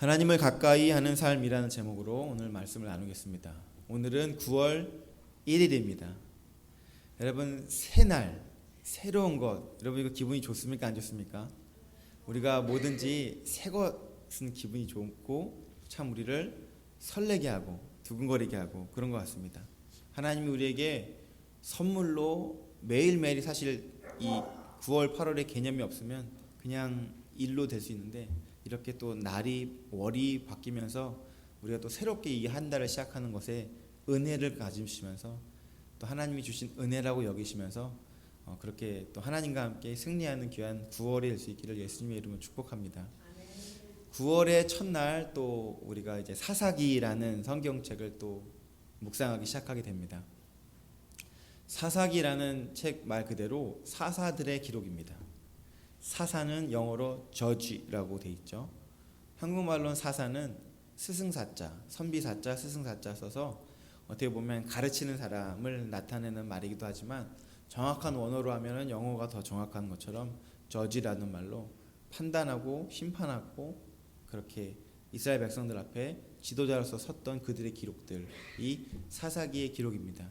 하나님을 가까이 하는 삶이라는 제목으로 오늘 말씀을 나누겠습니다. 오늘은 9월 1일입니다. 여러분 새날 새로운 것 여러분 이거 기분이 좋습니까 안 좋습니까? 우리가 뭐든지 새 것은 기분이 좋고 참 우리를 설레게 하고 두근거리게 하고 그런 것 같습니다. 하나님이 우리에게 선물로 매일매일이 사실 이 9월 8월의 개념이 없으면 그냥 일로 될 수 있는데 이렇게 또 날이 월이 바뀌면서 우리가 또 새롭게 이 한 달을 시작하는 것에 은혜를 가지시면서 또 하나님이 주신 은혜라고 여기시면서 어, 그렇게 또 하나님과 함께 승리하는 귀한 9월이 될 수 있기를 예수님의 이름으로 축복합니다. 9월의 첫날 또 우리가 이제 사사기라는 성경책을 또 묵상하기 시작하게 됩니다. 사사기라는 책 말 그대로 사사들의 기록입니다. 사사는 영어로 judge라고 돼 있죠. 한국말로는 사사는 스승사자, 선비사자, 스승사자 써서 어떻게 보면 가르치는 사람을 나타내는 말이기도 하지만 정확한 원어로 하면은 영어가 더 정확한 것처럼 judge라는 말로 판단하고 심판하고 그렇게 이스라엘 백성들 앞에 지도자로서 섰던 그들의 기록들 이 사사기의 기록입니다.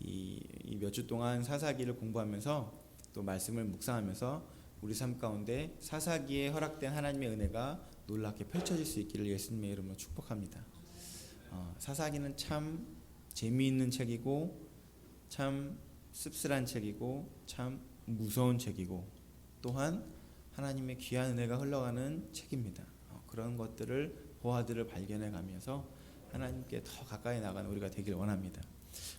이 몇 주 동안 사사기를 공부하면서 또 말씀을 묵상하면서 우리 삶 가운데 사사기에 허락된 하나님의 은혜가 놀랍게 펼쳐질 수 있기를 예수님의 이름으로 축복합니다. 어, 사사기는 참 재미있는 책이고 참 씁쓸한 책이고 참 무서운 책이고 또한 하나님의 귀한 은혜가 흘러가는 책입니다. 어, 그런 것들을 보화들을 발견해 가면서 하나님께 더 가까이 나가는 우리가 되길 원합니다.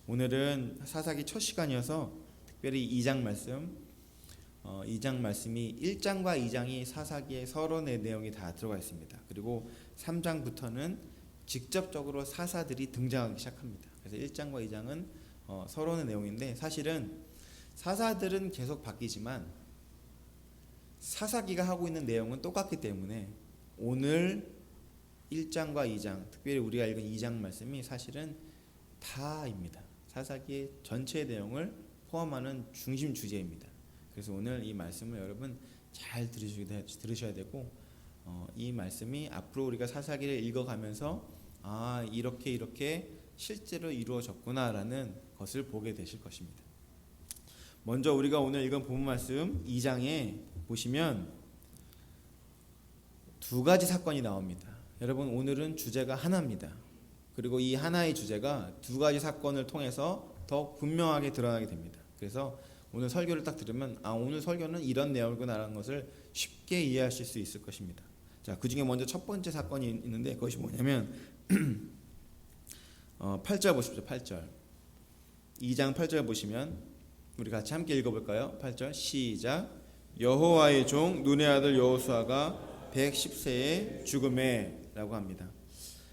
오늘은 사사기 첫 시간이어서 특별히 2장 말씀 어, 2장 말씀이 1장과 2장이 사사기의 서론의 내용이 다 들어가 있습니다. 그리고 3장부터는 직접적으로 사사들이 등장하기 시작합니다. 그래서 1장과 2장은 어, 서론의 내용인데 사실은 사사들은 계속 바뀌지만 사사기가 하고 있는 내용은 똑같기 때문에 오늘 1장과 2장, 특별히 우리가 읽은 2장 말씀이 사실은 다입니다. 사사기의 전체 내용을 포함하는 중심 주제입니다. 그래서 오늘 이 말씀을 여러분 잘 들으셔야 되고 어, 이 말씀이 앞으로 우리가 사사기를 읽어가면서 아 이렇게 이렇게 실제로 이루어졌구나라는 것을 보게 되실 것입니다. 먼저 우리가 오늘 읽은 본문 말씀 2장에 보시면 두 가지 사건이 나옵니다. 여러분 오늘은 주제가 하나입니다. 그리고 이 하나의 주제가 두 가지 사건을 통해서 더 분명하게 드러나게 됩니다. 그래서 오늘 설교를 딱 들으면 아 오늘 설교는 이런 내용이구나라는 것을 쉽게 이해하실 수 있을 것입니다. 자, 그 중에 먼저 첫 번째 사건이 있는데 그것이 뭐냐면 어, 8절 보십시오. 8절. 2장 8절 보시면 우리 같이 함께 읽어 볼까요? 8절 시작. 여호와의 종 눈의 아들 여호수아가 110세에 죽음에라고 합니다.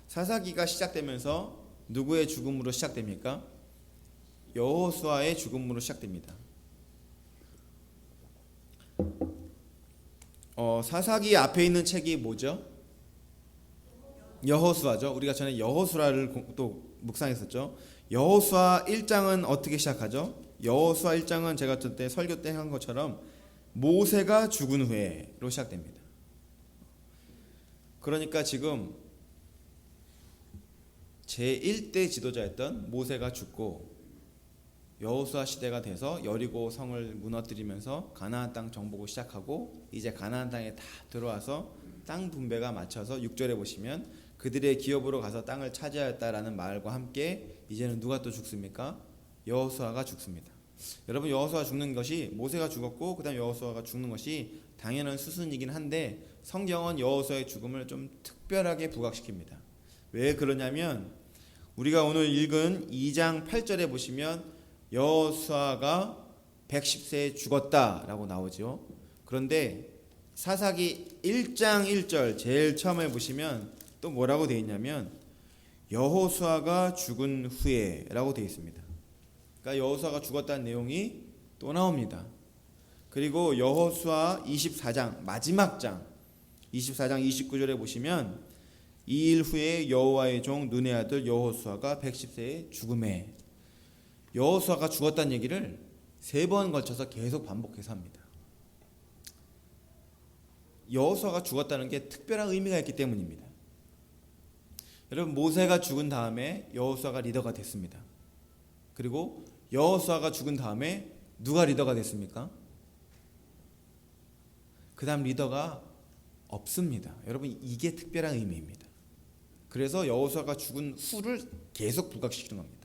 사사기가 시작되면서 누구의 죽음으로 시작됩니까? 여호수아의 죽음으로 시작됩니다. 어, 사사기 앞에 있는 책이 뭐죠? 여호수아죠. 우리가 전에 여호수아를 또 묵상했었죠. 여호수아 1장은 어떻게 시작하죠? 여호수아 1장은 제가 저때 설교 때 한 것처럼 모세가 죽은 후에로 시작됩니다. 그러니까 지금 제1대 지도자였던 모세가 죽고 여호수아 시대가 돼서 여리고 성을 무너뜨리면서 가나안 땅 정복을 시작하고 이제 가나안 땅에 다 들어와서 땅 분배가 맞춰서 6절에 보시면 그들의 기업으로 가서 땅을 차지하였다라는 말과 함께 이제는 누가 또 죽습니까? 여호수아가 죽습니다. 여러분 여호수아 죽는 것이 모세가 죽었고 그다음 여호수아가 죽는 것이 당연한 수순이긴 한데 성경은 여호수아의 죽음을 좀 특별하게 부각시킵니다. 왜 그러냐면 우리가 오늘 읽은 2장 8절에 보시면 여호수아가 110세에 죽었다라고 나오죠. 그런데 사사기 1장 1절 제일 처음에 보시면 또 뭐라고 되어 있냐면 여호수아가 죽은 후에라고 되어 있습니다. 그러니까 여호수아가 죽었다는 내용이 또 나옵니다. 그리고 여호수아 24장 마지막 장 24장 29절에 보시면 이일 후에 여호와의 종 눈의 아들 여호수아가 110세에 죽음에 여호수아가 죽었다는 얘기를 세 번 걸쳐서 계속 반복해서 합니다. 여호수아가 죽었다는 게 특별한 의미가 있기 때문입니다. 여러분 모세가 죽은 다음에 여호수아가 리더가 됐습니다. 그리고 여호수아가 죽은 다음에 누가 리더가 됐습니까? 그다음 리더가 없습니다. 여러분 이게 특별한 의미입니다. 그래서 여호수아가 죽은 후를 계속 부각시키는 겁니다.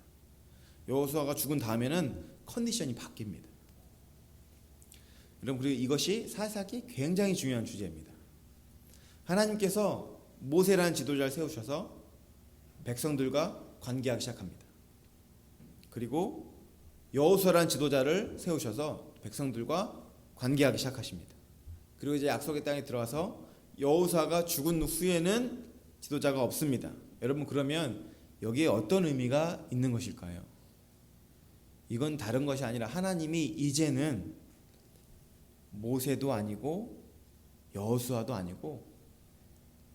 여호수아가 죽은 다음에는 컨디션이 바뀝니다. 여러분 그리고 이것이 사사기 굉장히 중요한 주제입니다. 하나님께서 모세라는 지도자를 세우셔서 백성들과 관계하기 시작합니다. 그리고 여호수아라는 지도자를 세우셔서 백성들과 관계하기 시작하십니다. 그리고 이제 약속의 땅에 들어와서 여호수아가 죽은 후에는 지도자가 없습니다. 여러분 그러면 여기에 어떤 의미가 있는 것일까요? 이건 다른 것이 아니라 하나님이 이제는 모세도 아니고 여호수아도 아니고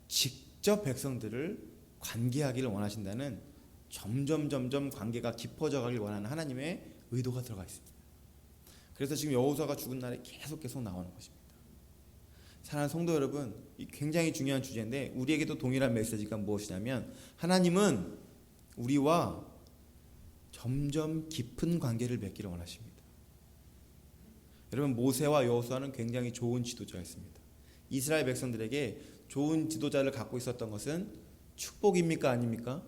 직접 백성들을 관계하기를 원하신다는 점점 점점 관계가 깊어져 가길 원하는 하나님의 의도가 들어가 있습니다. 그래서 지금 여호수아가 죽은 날에 계속 계속 나오는 것입니다. 사랑하는 성도 여러분, 이 굉장히 중요한 주제인데 우리에게도 동일한 메시지가 무엇이냐면 하나님은 우리와 점점 깊은 관계를 맺기를 원하십니다. 여러분 모세와 여호수아는 굉장히 좋은 지도자였습니다. 이스라엘 백성들에게 좋은 지도자를 갖고 있었던 것은 축복입니까 아닙니까?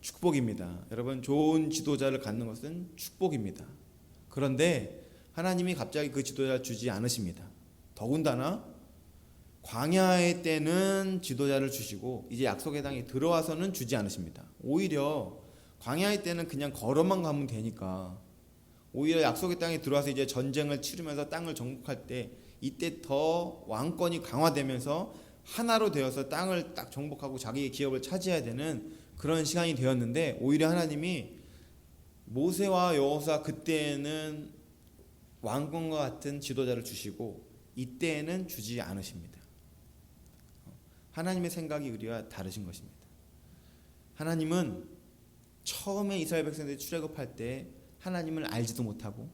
축복입니다. 여러분 좋은 지도자를 갖는 것은 축복입니다. 그런데 하나님이 갑자기 그 지도자를 주지 않으십니다. 더군다나 광야의 때는 지도자를 주시고 이제 약속의 땅에 들어와서는 주지 않으십니다. 오히려 광야의 때는 그냥 걸어만 가면 되니까 오히려 약속의 땅에 들어와서 이제 전쟁을 치르면서 땅을 정복할 때 이때 더 왕권이 강화되면서 하나로 되어서 땅을 딱 정복하고 자기의 기업을 차지해야 되는 그런 시간이 되었는데 오히려 하나님이 모세와 여호수아 그때는 왕권과 같은 지도자를 주시고 이때에는 주지 않으십니다. 하나님의 생각이 우리와 다르신 것입니다. 하나님은 처음에 이스라엘 백성들이 출애굽할 때 하나님을 알지도 못하고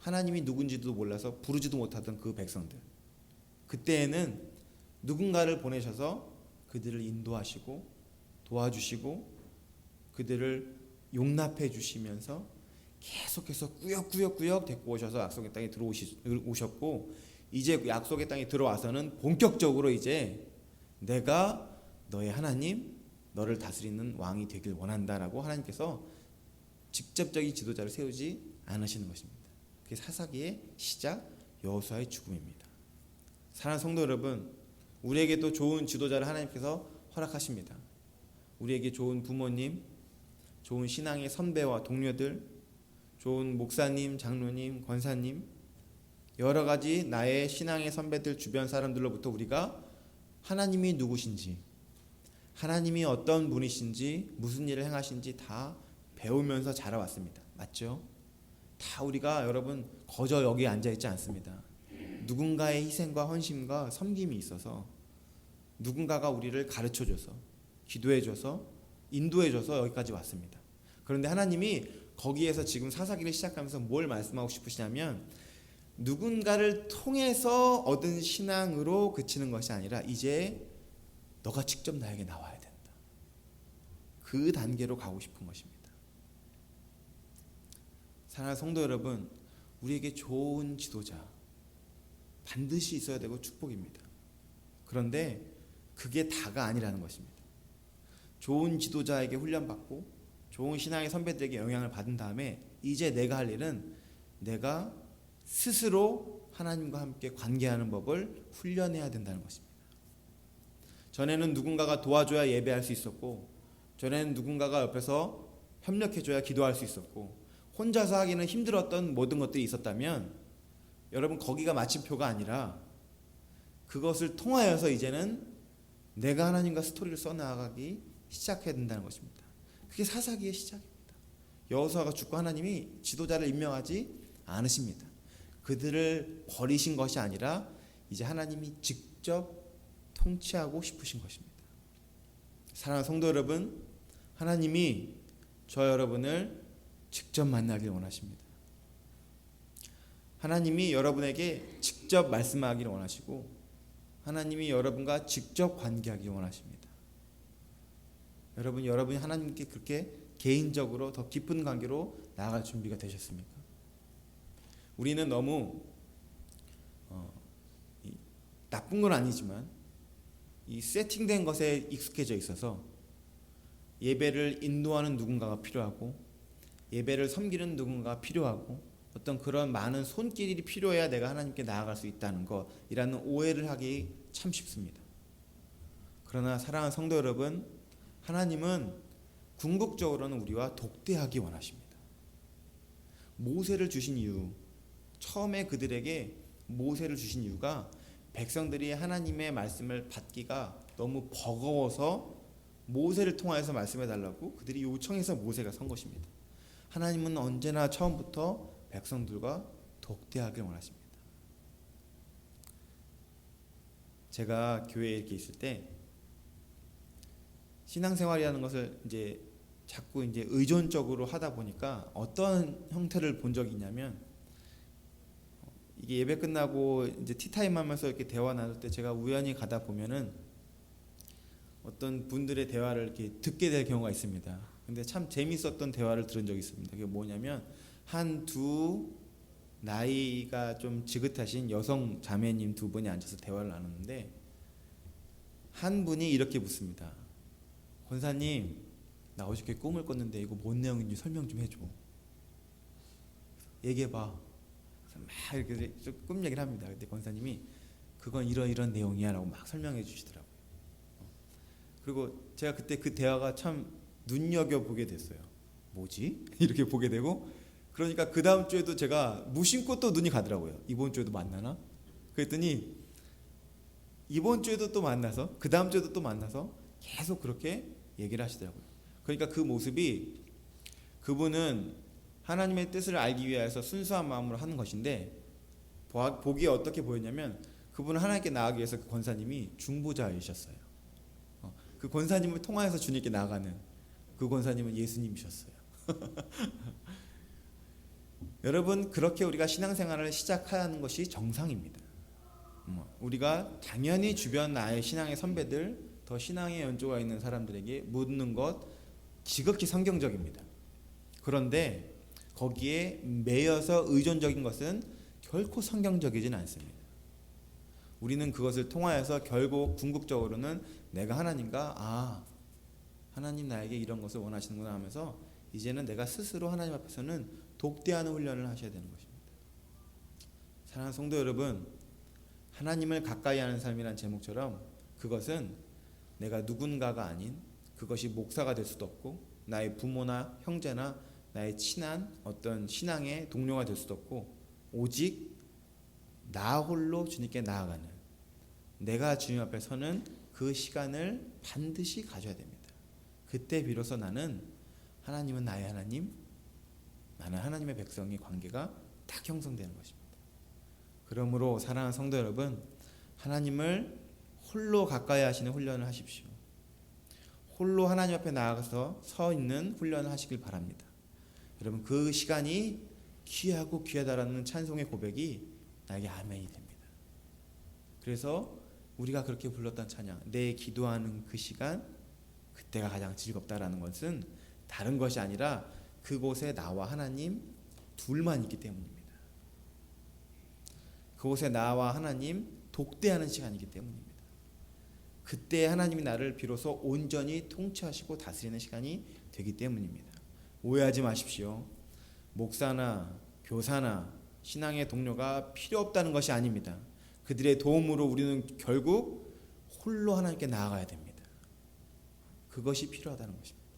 하나님이 누군지도 몰라서 부르지도 못하던 그 백성들. 그때에는 누군가를 보내셔서 그들을 인도하시고 도와주시고 그들을 용납해 주시면서 계속해서 꾸역꾸역꾸역 데리고 오셔서 약속의 땅에 들어오셨고 이제 그 약속의 땅에 들어와서는 본격적으로 이제 내가 너의 하나님 너를 다스리는 왕이 되길 원한다라고 하나님께서 직접적인 지도자를 세우지 않으시는 것입니다. 그게 사사기의 시작 여호수아의 죽음입니다. 사랑하는 성도 여러분, 우리에게도 좋은 지도자를 하나님께서 허락하십니다. 우리에게 좋은 부모님, 좋은 신앙의 선배와 동료들, 좋은 목사님, 장로님, 권사님, 여러 가지 나의 신앙의 선배들 주변 사람들로부터 우리가 하나님이 누구신지, 하나님이 어떤 분이신지, 무슨 일을 행하신지 다 배우면서 자라왔습니다. 맞죠? 다 우리가 여러분 거저 여기 앉아 있지 않습니다. 누군가의 희생과 헌신과 섬김이 있어서 누군가가 우리를 가르쳐 줘서 기도해 줘서 인도해 줘서 여기까지 왔습니다. 그런데 하나님이 거기에서 지금 사사기를 시작하면서 뭘 말씀하고 싶으시냐면 누군가를 통해서 얻은 신앙으로 그치는 것이 아니라 이제 너가 직접 나에게 나와야 된다. 그 단계로 가고 싶은 것입니다. 사랑하는 성도 여러분, 우리에게 좋은 지도자 반드시 있어야 되고 축복입니다. 그런데 그게 다가 아니라는 것입니다. 좋은 지도자에게 훈련받고 좋은 신앙의 선배들에게 영향을 받은 다음에 이제 내가 할 일은 내가 스스로 하나님과 함께 관계하는 법을 훈련해야 된다는 것입니다. 전에는 누군가가 도와줘야 예배할 수 있었고, 전에는 누군가가 옆에서 협력해줘야 기도할 수 있었고, 혼자서 하기는 힘들었던 모든 것들이 있었다면, 여러분 거기가 마침표가 아니라 그것을 통하여서 이제는 내가 하나님과 스토리를 써나가기 시작해야 된다는 것입니다. 그게 사사기의 시작입니다. 여호수아가 죽고 하나님이 지도자를 임명하지 않으십니다. 그들을 버리신 것이 아니라 이제 하나님이 직접 통치하고 싶으신 것입니다. 사랑하는 성도 여러분, 하나님이 저 여러분을 직접 만나길 원하십니다. 하나님이 여러분에게 직접 말씀하기를 원하시고 하나님이 여러분과 직접 관계하기 원하십니다. 여러분 여러분이 하나님께 그렇게 개인적으로 더 깊은 관계로 나아갈 준비가 되셨습니까? 우리는 너무 어, 이, 나쁜 건 아니지만 이 세팅된 것에 익숙해져 있어서 예배를 인도하는 누군가가 필요하고 예배를 섬기는 누군가가 필요하고 어떤 그런 많은 손길이 필요해야 내가 하나님께 나아갈 수 있다는 것이라는 오해를 하기 참 쉽습니다. 그러나 사랑하는 성도 여러분, 하나님은 궁극적으로는 우리와 독대하기 원하십니다. 모세를 주신 이유, 처음에 그들에게 모세를 주신 이유가 백성들이 하나님의 말씀을 받기가 너무 버거워서 모세를 통하여서 말씀해 달라고 그들이 요청해서 모세가 선 것입니다. 하나님은 언제나 처음부터 백성들과 독대하길 원하십니다. 제가 교회에 이렇게 있을 때 신앙생활이라는 것을 이제 자꾸 이제 의존적으로 하다 보니까 어떤 형태를 본 적이 있냐면 이게 예배 끝나고 이제 티타임 하면서 이렇게 대화 나눌 때 제가 우연히 가다 보면은 어떤 분들의 대화를 이렇게 듣게 될 경우가 있습니다. 근데 참 재밌었던 대화를 들은 적이 있습니다. 그게 뭐냐면 한 두 나이가 좀 지긋하신 여성 자매님 두 분이 앉아서 대화를 나누는데 한 분이 이렇게 묻습니다. 권사님, 나 어저께 꿈을 꿨는데 이거 뭔 내용인지 설명 좀 해줘. 얘기해봐. 막 이렇게 좀꿈 얘기를 합니다. 근데 권사님이 그건 이런 이런 내용이야라고 막 설명해 주시더라고요. 그리고 제가 그때 그 대화가 참 눈여겨 보게 됐어요. 뭐지? 이렇게 보게 되고 그러니까 그 다음 주에도 제가 무심코 또 눈이 가더라고요. 이번 주에도 만나나? 그랬더니 이번 주에도 또 만나서 그 다음 주에도 또 만나서 계속 그렇게 얘기를 하시더라고요. 그러니까 그 모습이 그분은 하나님의 뜻을 알기 위해서 순수한 마음으로 하는 것인데 보- 보기에 어떻게 보였냐면 그분은 하나님께 나아가기 위해서 그 권사님이 중보자이셨어요. 어, 그 권사님을 통하여서 주님께 나아가는 그 권사님은 예수님이셨어요. 여러분 그렇게 우리가 신앙생활을 시작하는 것이 정상입니다. 음, 우리가 당연히 주변 나의 신앙의 선배들 더 신앙의 연조가 있는 사람들에게 묻는 것 지극히 성경적입니다. 그런데 거기에 매여서 의존적인 것은 결코 성경적이진 않습니다. 우리는 그것을 통하여서 결국 궁극적으로는 내가 하나님과 아 하나님 나에게 이런 것을 원하시는구나 하면서 이제는 내가 스스로 하나님 앞에서는 독대하는 훈련을 하셔야 되는 것입니다. 사랑하는 성도 여러분, 하나님을 가까이 하는 삶이란 제목처럼 그것은 내가 누군가가 아닌 그것이 목사가 될 수도 없고 나의 부모나 형제나 나의 친한 어떤 신앙의 동료가 될 수도 없고 오직 나 홀로 주님께 나아가는 내가 주님 앞에 서는 그 시간을 반드시 가져야 됩니다. 그때 비로소 나는 하나님은 나의 하나님, 나는 하나님의 백성의 관계가 딱 형성되는 것입니다. 그러므로 사랑하는 성도 여러분, 하나님을 홀로 가까이 하시는 훈련을 하십시오. 홀로 하나님 앞에 나아가서 서 있는 훈련을 하시길 바랍니다. 여러분 그 시간이 귀하고 귀하다라는 찬송의 고백이 나에게 아멘이 됩니다. 그래서 우리가 그렇게 불렀던 찬양, 내 기도하는 그 시간, 그때가 가장 즐겁다라는 것은 다른 것이 아니라 그곳에 나와 하나님 둘만 있기 때문입니다. 그곳에 나와 하나님 독대하는 시간이기 때문입니다. 그때 하나님이 나를 비로소 온전히 통치하시고 다스리는 시간이 되기 때문입니다. 오해하지 마십시오. 목사나 교사나 신앙의 동료가 필요 없다는 것이 아닙니다. 그들의 도움으로 우리는 결국 홀로 하나님께 나아가야 됩니다. 그것이 필요하다는 것입니다.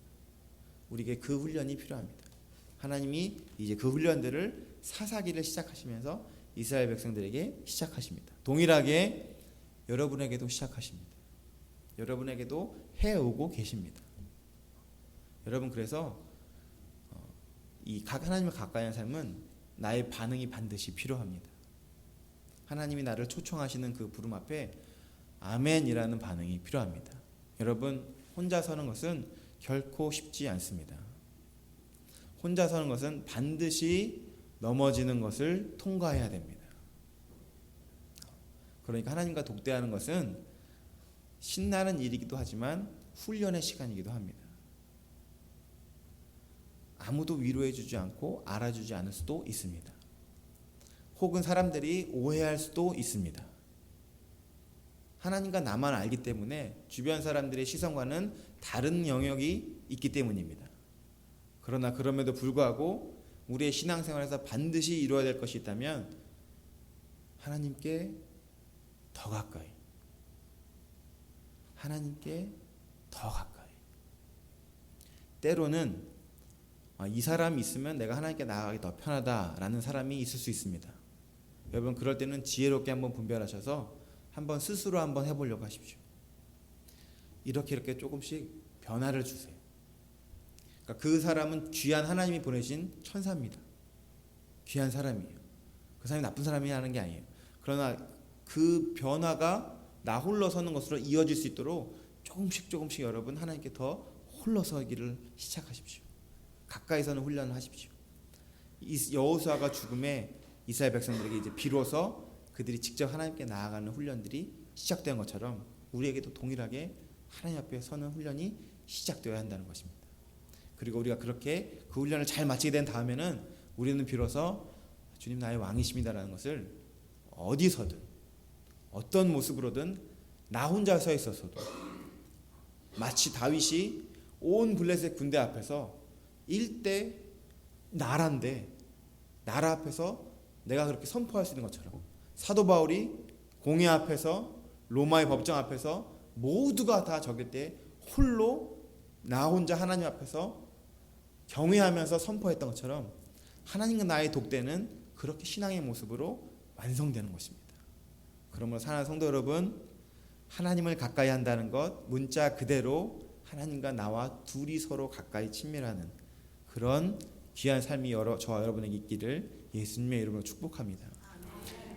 우리에게 그 훈련이 필요합니다. 하나님이 이제 그 훈련들을 사사기를 시작하시면서 이스라엘 백성들에게 시작하십니다. 동일하게 여러분에게도 시작하십니다. 여러분에게도 해오고 계십니다. 여러분 그래서 어, 이각 하나님을 가까이 하는 삶은 나의 반응이 반드시 필요합니다. 하나님이 나를 초청하시는 그 부름 앞에 아멘이라는 반응이 필요합니다. 여러분 혼자 서는 것은 결코 쉽지 않습니다. 혼자 서는 것은 반드시 넘어지는 것을 통과해야 됩니다. 그러니까 하나님과 독대하는 것은 신나는 일이기도 하지만 훈련의 시간이기도 합니다. 아무도 위로해 주지 않고 알아주지 않을 수도 있습니다. 혹은 사람들이 오해할 수도 있습니다. 하나님과 나만 알기 때문에 주변 사람들의 시선과는 다른 영역이 있기 때문입니다. 그러나 그럼에도 불구하고 우리의 신앙생활에서 반드시 이루어야 될 것이 있다면 하나님께 더 가까이 하나님께 더 가까이 때로는 아, 이 사람이 있으면 내가 하나님께 나아가기 더 편하다라는 사람이 있을 수 있습니다. 여러분 그럴 때는 지혜롭게 한번 분별하셔서 한번 스스로 한번 해보려고 하십시오. 이렇게 이렇게 조금씩 변화를 주세요. 그러니까 그 사람은 귀한 하나님이 보내신 천사입니다. 귀한 사람이에요. 그 사람이 나쁜 사람이 하는 게 아니에요. 그러나 그 변화가 나 홀로 서는 것으로 이어질 수 있도록 조금씩 조금씩 여러분 하나님께 더 홀로 서기를 시작하십시오. 가까이 서는 훈련을 하십시오. 이 여호수아가 죽음에 이스라엘 백성들에게 이제 비로소 그들이 직접 하나님께 나아가는 훈련들이 시작된 것처럼 우리에게도 동일하게 하나님 앞에 서는 훈련이 시작되어야 한다는 것입니다. 그리고 우리가 그렇게 그 훈련을 잘 마치게 된 다음에는 우리는 비로소 주님 나의 왕이십니다라는 것을 어디서든 어떤 모습으로든 나 혼자 서 있어서도 마치 다윗이 온 블레셋 군대 앞에서 일대 나라인데 나라 앞에서 내가 그렇게 선포할 수 있는 것처럼 사도 바울이 공회 앞에서 로마의 법정 앞에서 모두가 다 적일 때 홀로 나 혼자 하나님 앞에서 경외하면서 선포했던 것처럼 하나님과 나의 독대는 그렇게 신앙의 모습으로 완성되는 것입니다. 그러므로 사랑하는 성도 여러분, 하나님을 가까이 한다는 것 문자 그대로 하나님과 나와 둘이 서로 가까이 친밀하는 그런 귀한 삶이 여러, 저와 여러분에게 있기를 예수님의 이름으로 축복합니다.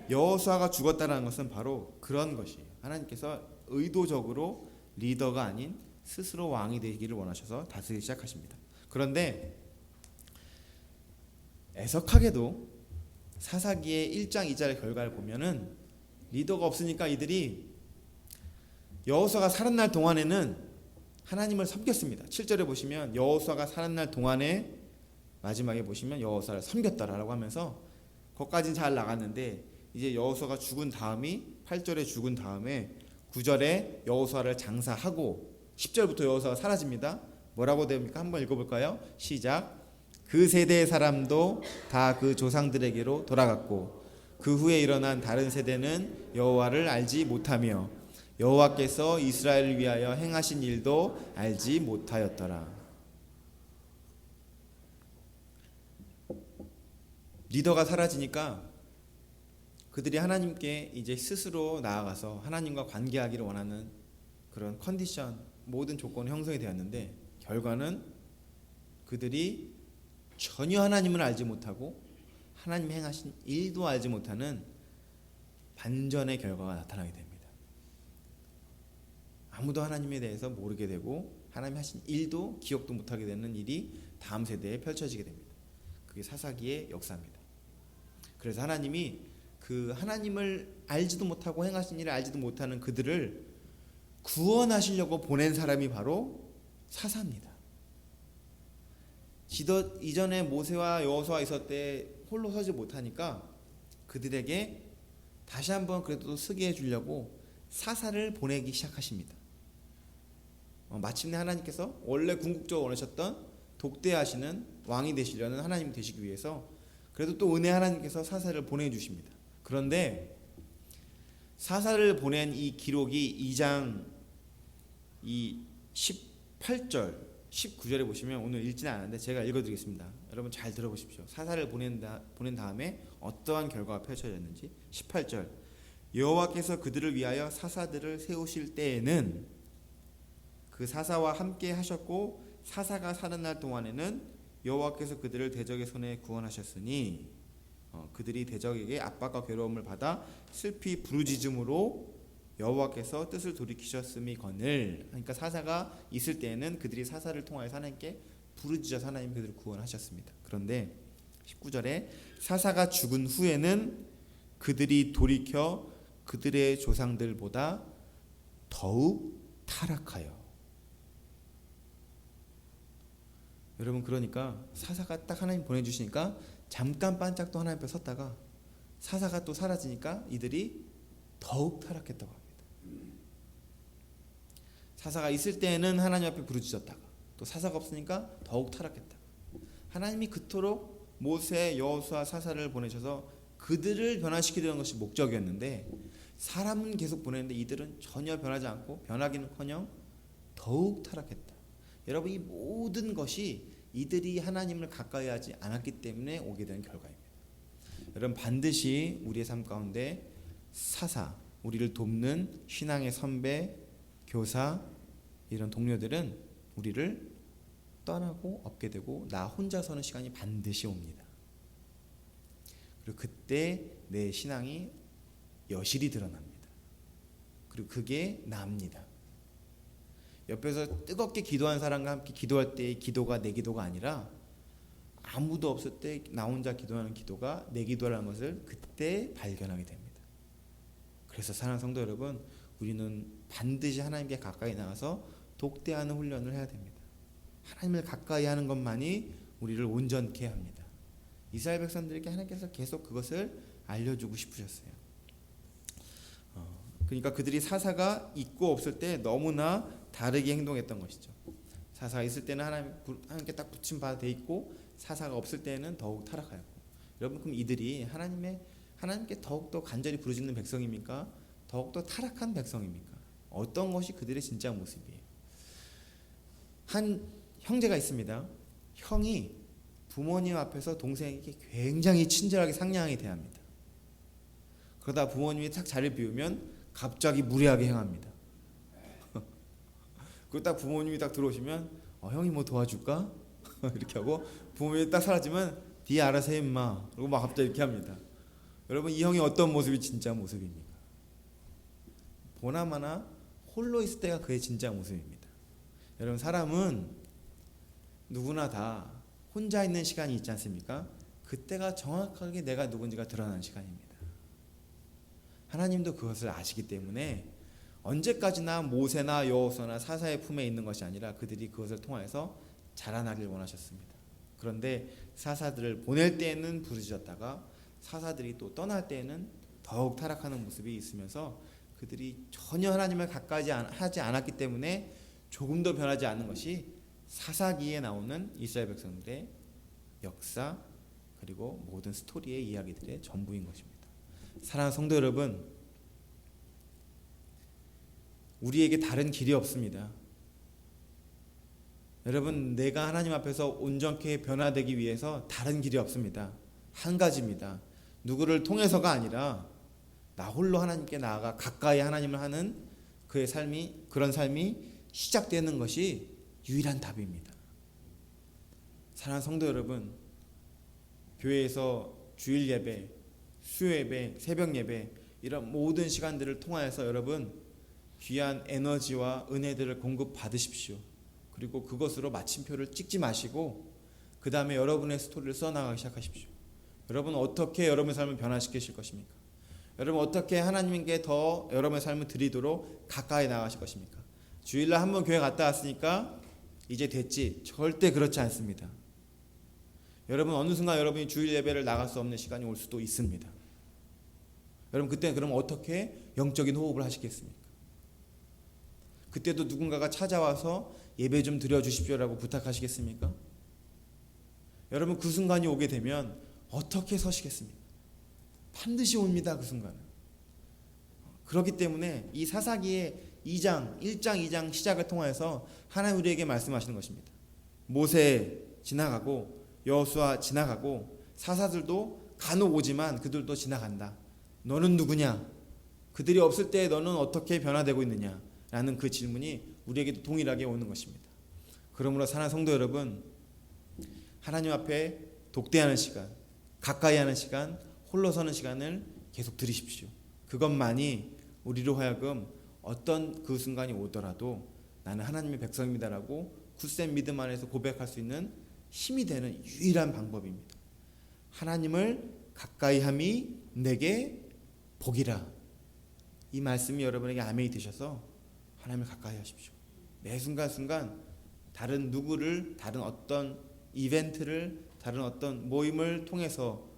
여호수아가 죽었다는 것은 바로 그런 것이에요. 하나님께서 의도적으로 리더가 아닌 스스로 왕이 되기를 원하셔서 다스리기 시작하십니다. 그런데 애석하게도 사사기의 1장 2절의 결과를 보면은 리더가 없으니까 이들이 여호수아가 살아날 동안에는 하나님을 섬겼습니다. 7절에 보시면 여호수아가 살아날 동안에 마지막에 보시면 여호수아를 섬겼다라고 하면서 거기까지는 잘 나갔는데 이제 여호수아가 죽은 다음이 8절에 죽은 다음에 9절에 여호수아를 장사하고 10절부터 여호수아가 사라집니다. 뭐라고 됩니까? 한번 읽어볼까요? 시작. 그 세대의 사람도 다 그 조상들에게로 돌아갔고 그 후에 일어난 다른 세대는 여호와를 알지 못하며 여호와께서 이스라엘을 위하여 행하신 일도 알지 못하였더라. 리더가 사라지니까 그들이 하나님께 이제 스스로 나아가서 하나님과 관계하기를 원하는 그런 컨디션 모든 조건이 형성이 되었는데 결과는 그들이 전혀 하나님을 알지 못하고 하나님 행하신 일도 알지 못하는 반전의 결과가 나타나게 됩니다. 아무도 하나님에 대해서 모르게 되고 하나님 하신 일도 기억도 못하게 되는 일이 다음 세대에 펼쳐지게 됩니다. 그게 사사기의 역사입니다. 그래서 하나님이 그 하나님을 알지도 못하고 행하신 일을 알지도 못하는 그들을 구원하시려고 보낸 사람이 바로 사사입니다. 지더 이전에 모세와 여호수아 있을 때 홀로 서지 못하니까 그들에게 다시 한번 그래도 쓰게 해주려고 사사를 보내기 시작하십니다. 어, 마침내 하나님께서 원래 궁극적으로 원하셨던 독대하시는 왕이 되시려는 하나님 되시기 위해서 그래도 또 은혜 하나님께서 사사를 보내주십니다. 그런데 사사를 보낸 이 기록이 2장 이 18절 19절에 보시면 오늘 읽지는 않았는데 제가 읽어드리겠습니다. 여러분 잘 들어보십시오. 사사를 보낸, 다, 보낸 다음에 어떠한 결과가 펼쳐졌는지 18절 여호와께서 그들을 위하여 사사들을 세우실 때에는 그 사사와 함께 하셨고 사사가 사는 날 동안에는 여호와께서 그들을 대적의 손에 구원하셨으니 어, 그들이 대적에게 압박과 괴로움을 받아 슬피 부르짖음으로 여호와께서 뜻을 돌이키셨음이 거늘 그러니까 사사가 있을 때에는 그들이 사사를 통하여 하나님께 부르짖어서 하나님 그들을 구원하셨습니다. 그런데 19절에 사사가 죽은 후에는 그들이 돌이켜 그들의 조상들보다 더욱 타락하여 여러분 그러니까 사사가 딱 하나님 보내주시니까 잠깐 반짝 또 하나님 앞에 섰다가 사사가 또 사라지니까 이들이 더욱 타락했다고 합니다. 사사가 있을 때는 하나님 앞에 부르짖었다가 또 사사가 없으니까 더욱 타락했다. 하나님이 그토록 모세, 여호수아, 사사를 보내셔서 그들을 변화시키려는 것이 목적이었는데 사람은 계속 보내는데 이들은 전혀 변하지 않고 변하기는커녕 더욱 타락했다. 여러분 이 모든 것이 이들이 하나님을 가까이 하지 않았기 때문에 오게 된 결과입니다. 여러분 반드시 우리의 삶 가운데 사사, 우리를 돕는 신앙의 선배, 교사 이런 동료들은 우리를 떠나고 없게 되고 나 혼자 서는 시간이 반드시 옵니다. 그리고 그때 내 신앙이 여실히 드러납니다. 그리고 그게 납니다. 옆에서 뜨겁게 기도한 사람과 함께 기도할 때의 기도가 내 기도가 아니라 아무도 없을 때 나 혼자 기도하는 기도가 내 기도라는 것을 그때 발견하게 됩니다. 그래서 사랑하는 성도 여러분, 우리는 반드시 하나님께 가까이 나가서 독대하는 훈련을 해야 됩니다. 하나님을 가까이 하는 것만이 우리를 온전케 합니다. 이스라엘 백성들에게 하나님께서 계속 그것을 알려주고 싶으셨어요. 어, 그러니까 그들이 사사가 있고 없을 때 너무나 다르게 행동했던 것이죠. 사사가 있을 때는 하나님 하나님께 딱 붙임 받아 있고 사사가 없을 때는 더욱 타락하였고 여러분 그럼 이들이 하나님의 하나님께 더욱 더 간절히 부르짖는 백성입니까? 더욱 더 타락한 백성입니까? 어떤 것이 그들의 진짜 모습이에요? 한 형제가 있습니다. 형이 부모님 앞에서 동생에게 굉장히 친절하게 상냥하게 대합니다. 그러다 부모님이 딱 자리를 비우면 갑자기 무례하게 행합니다. 그리고 딱 부모님이 딱 들어오시면 어, 형이 뭐 도와줄까? 이렇게 하고 부모님이 딱 사라지면 네 알아서 해 임마 그리고 막 갑자기 이렇게 합니다. 여러분 이 형이 어떤 모습이 진짜 모습입니까? 보나마나 홀로 있을 때가 그의 진짜 모습입니다. 여러분 사람은 누구나 다 혼자 있는 시간이 있지 않습니까? 그때가 정확하게 내가 누군지가 드러나는 시간입니다. 하나님도 그것을 아시기 때문에 언제까지나 모세나 여호수아나 사사의 품에 있는 것이 아니라 그들이 그것을 통하여서 자라나길 원하셨습니다. 그런데 사사들을 보낼 때에는 부르짖었다가 사사들이 또 떠날 때에는 더욱 타락하는 모습이 있으면서 그들이 전혀 하나님을 가까이 하지 않았기 때문에 조금 더 변하지 않는 것이 사사기에 나오는 이스라엘 백성들의 역사 그리고 모든 스토리의 이야기들의 전부인 것입니다. 사랑하는 성도 여러분, 우리에게 다른 길이 없습니다. 여러분, 내가 하나님 앞에서 온전케 변화되기 위해서 다른 길이 없습니다. 한 가지입니다. 누구를 통해서가 아니라 나 홀로 하나님께 나아가 가까이 하나님을 하는 그의 삶이 그런 삶이 시작되는 것이 유일한 답입니다. 사랑하는 성도 여러분, 교회에서 주일 예배, 수요 예배, 새벽 예배 이런 모든 시간들을 통하여서 여러분 귀한 에너지와 은혜들을 공급 받으십시오. 그리고 그것으로 마침표를 찍지 마시고 그 다음에 여러분의 스토리를 써나가기 시작하십시오. 여러분 어떻게 여러분의 삶을 변화시키실 것입니까? 여러분 어떻게 하나님께 더 여러분의 삶을 드리도록 가까이 나가실 것입니까? 주일날 한번 교회 갔다 왔으니까 이제 됐지. 절대 그렇지 않습니다. 여러분 어느 순간 여러분이 주일 예배를 나갈 수 없는 시간이 올 수도 있습니다. 여러분 그때 그럼 어떻게 영적인 호흡을 하시겠습니까? 그때도 누군가가 찾아와서 예배 좀 드려 주십시오라고 부탁하시겠습니까? 여러분 그 순간이 오게 되면 어떻게 서시겠습니까? 반드시 옵니다. 그 순간은. 그렇기 때문에 이 사사기의 2장, 1장, 2장 시작을 통해서 하나님 우리에게 말씀하시는 것입니다. 모세 지나가고 여호수아 지나가고 사사들도 간혹 오지만 그들도 지나간다. 너는 누구냐? 그들이 없을 때 너는 어떻게 변화되고 있느냐? 라는 그 질문이 우리에게도 동일하게 오는 것입니다. 그러므로 사랑하는 성도 여러분, 하나님 앞에 독대하는 시간, 가까이 하는 시간, 홀로 서는 시간을 계속 들이십시오. 그것만이 우리로 하여금 어떤 그 순간이 오더라도 나는 하나님의 백성입니다라고 굳센 믿음 안에서 고백할 수 있는 힘이 되는 유일한 방법입니다. 하나님을 가까이 함이 내게 복이라. 이 말씀이 여러분에게 아멘이 되셔서 하나님을 가까이 하십시오. 매 순간순간 다른 누구를 다른 어떤 이벤트를 다른 어떤 모임을 통해서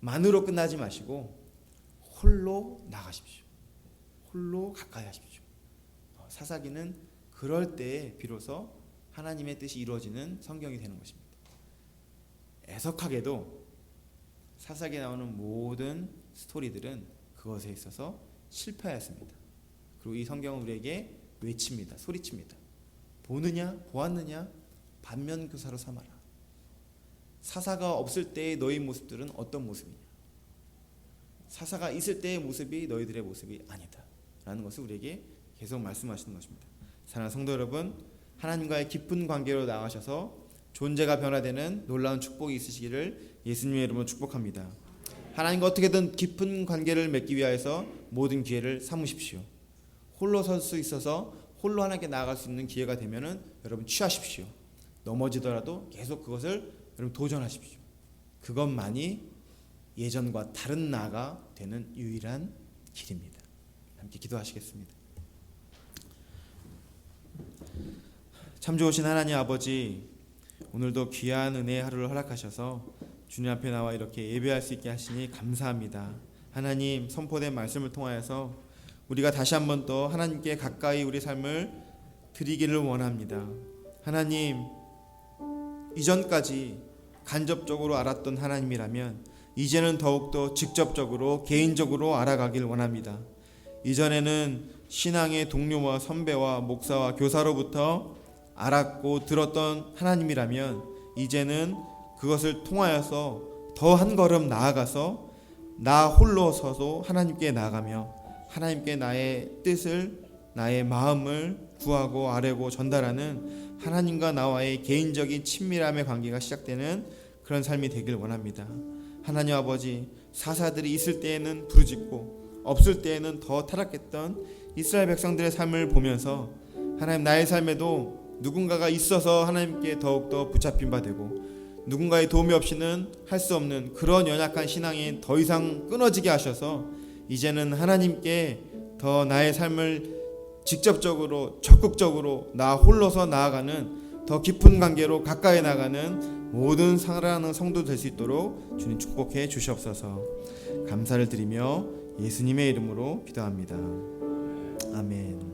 만으로 끝나지 마시고 홀로 나가십시오. 홀로 가까이 하십시오. 어, 사사기는 그럴 때에 비로소 하나님의 뜻이 이루어지는 성경이 되는 것입니다. 애석하게도 사사기에 나오는 모든 스토리들은 그것에 있어서 실패하였습니다. 그리고 이 성경은 우리에게 외칩니다. 소리칩니다. 보느냐 보았느냐 반면교사로 삼아라. 사사가 없을 때의 너희 모습들은 어떤 모습이냐? 사사가 있을 때의 모습이 너희들의 모습이 아니다. 라는 것을 우리에게 계속 말씀하시는 것입니다. 사랑하는 성도 여러분, 하나님과의 깊은 관계로 나가셔서 존재가 변화되는 놀라운 축복이 있으시기를 예수님의 이름으로 축복합니다. 하나님과 어떻게든 깊은 관계를 맺기 위하여서 모든 기회를 삼으십시오. 홀로 설 수 있어서 홀로 하나님께 나아갈 수 있는 기회가 되면은 여러분 취하십시오. 넘어지더라도 계속 그것을 여러분 도전하십시오. 그것만이 예전과 다른 나가 되는 유일한 길입니다. 함께 기도하시겠습니다. 참 좋으신 하나님 아버지 오늘도 귀한 은혜의 하루를 허락하셔서 주님 앞에 나와 이렇게 예배할 수 있게 하시니 감사합니다. 하나님 선포된 말씀을 통하여서 우리가 다시 한번 또 하나님께 가까이 우리 삶을 드리기를 원합니다. 하나님 이전까지 간접적으로 알았던 하나님이라면 이제는 더욱더 직접적으로 개인적으로 알아가길 원합니다. 이전에는 신앙의 동료와 선배와 목사와 교사로부터 알았고 들었던 하나님이라면 이제는 그것을 통하여서 더 한 걸음 나아가서 나 홀로 서도 하나님께 나아가며 하나님께 나의 뜻을 나의 마음을 구하고 아뢰고 전달하는 하나님과 나와의 개인적인 친밀함의 관계가 시작되는 그런 삶이 되길 원합니다. 하나님 아버지 사사들이 있을 때에는 부르짖고 없을 때에는 더 타락했던 이스라엘 백성들의 삶을 보면서 하나님 나의 삶에도 누군가가 있어서 하나님께 더욱더 붙잡힌 바 되고 누군가의 도움이 없이는 할 수 없는 그런 연약한 신앙이 더 이상 끊어지게 하셔서 이제는 하나님께 더 나의 삶을 직접적으로 적극적으로 나 홀로서 나아가는 더 깊은 관계로 가까이 나가는 모든 사랑하는 성도 될 수 있도록 주님 축복해 주시옵소서. 감사를 드리며 예수님의 이름으로 기도합니다. 아멘.